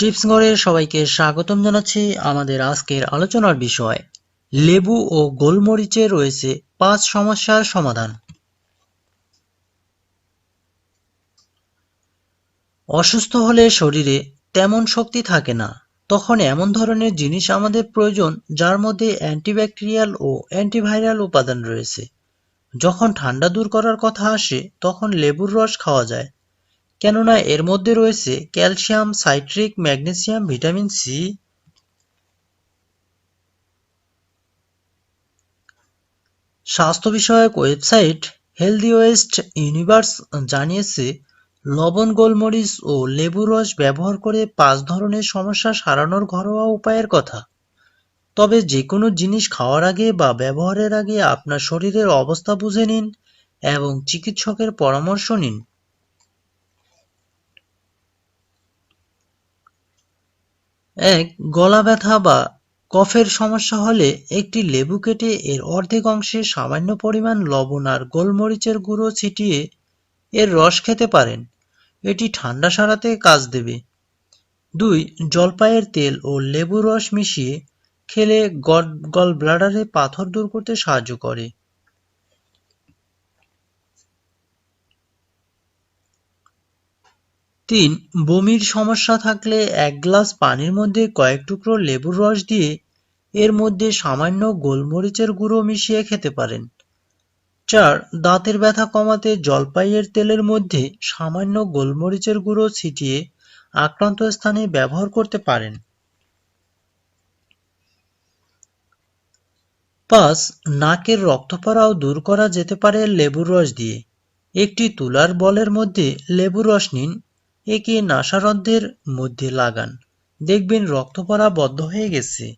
Tips ঘরে সবাইকে স্বাগতম জানাচ্ছি আমাদের আজকের আলোচনার বিষয়। লেবু ও গোলমরিচে রয়েছে পাঁচ সমস্যার সমাধান। অসুস্থ হলে শরীরে তেমন শক্তি থাকে না। তখন এমন ধরনের জিনিস আমাদের প্রয়োজন, যার মধ্যে অ্যান্টিব্যাকটেরিয়াল ও অ্যান্টিভাইরাল উপাদান রয়েছে। যখন ঠান্ডা দূর করার কথা আসে, তখন লেবুর রস খাওয়া যায়। কেননা এর মধ্যে রয়েছে calcium, citric, magnesium, vitamin C. স্বাস্থ্য বিষয়ক ওয়েবসাইট হেলদি ওয়েস্ট ইউনিভার্স জানিয়েছে, লবণ, গোলমরিচ ও লেবু রস ব্যবহার করে পাঁচ ধরনের সমস্যা সারানোর ঘরোয়া উপায়ের কথা। তবে যে কোনো জিনিস খাওয়ার আগে বা ব্যবহারের আগে আপনার শরীরের অবস্থা বুঝে নিন এবং চিকিৎসকের পরামর্শ নিন। এক গলা ব্যথা বা কফের সমস্যা হলে একটি লেবু কেটে এর অর্ধেক অংশে সামান্য পরিমাণ লবণ আর গোলমরিচের গুঁড়ো ছিটিয়ে এর রস খেতে পারেন। এটি ঠান্ডা সারাতে কাজ দেবে। দুই, জলপাইয়ের তেল ও লেবু রস মিশিয়ে খেলে গল ব্লাডারে পাথর দূর করতে সাহায্য করে। তিন, বমির সমস্যা থাকলে এক গ্লাস পানির মধ্যে কয়েক টুকরো লেবুর রস দিয়ে এর মধ্যে সামান্য গোলমরিচের গুঁড়ো মিশিয়ে খেতে পারেন। চার, দাঁতের ব্যথা কমাতে জলপাইয়ের তেলের মধ্যে সামান্য গোলমরিচের গুঁড়ো ছিটিয়ে আক্রান্ত স্থানে ব্যবহার করতে পারেন। পাঁচ, নাকের রক্ত পড়াও দূর করা যেতে পারে লেবুর রস দিয়ে। একটি তুলার বলের মধ্যে লেবুর রস নিন একে নাসারদ্ধের মধ্যে লাগান। দেখবেন রক্ত পড়া বদ্ধ হয়ে গেছে।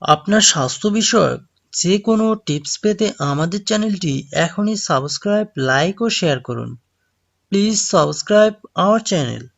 আপনার স্বাস্থ্য বিষয়ক যে কোনো টিপস পেতে আমাদের চ্যানেলটি এখনই সাবস্ক্রাইব, লাইক ও শেয়ার করুন। Please subscribe our channel.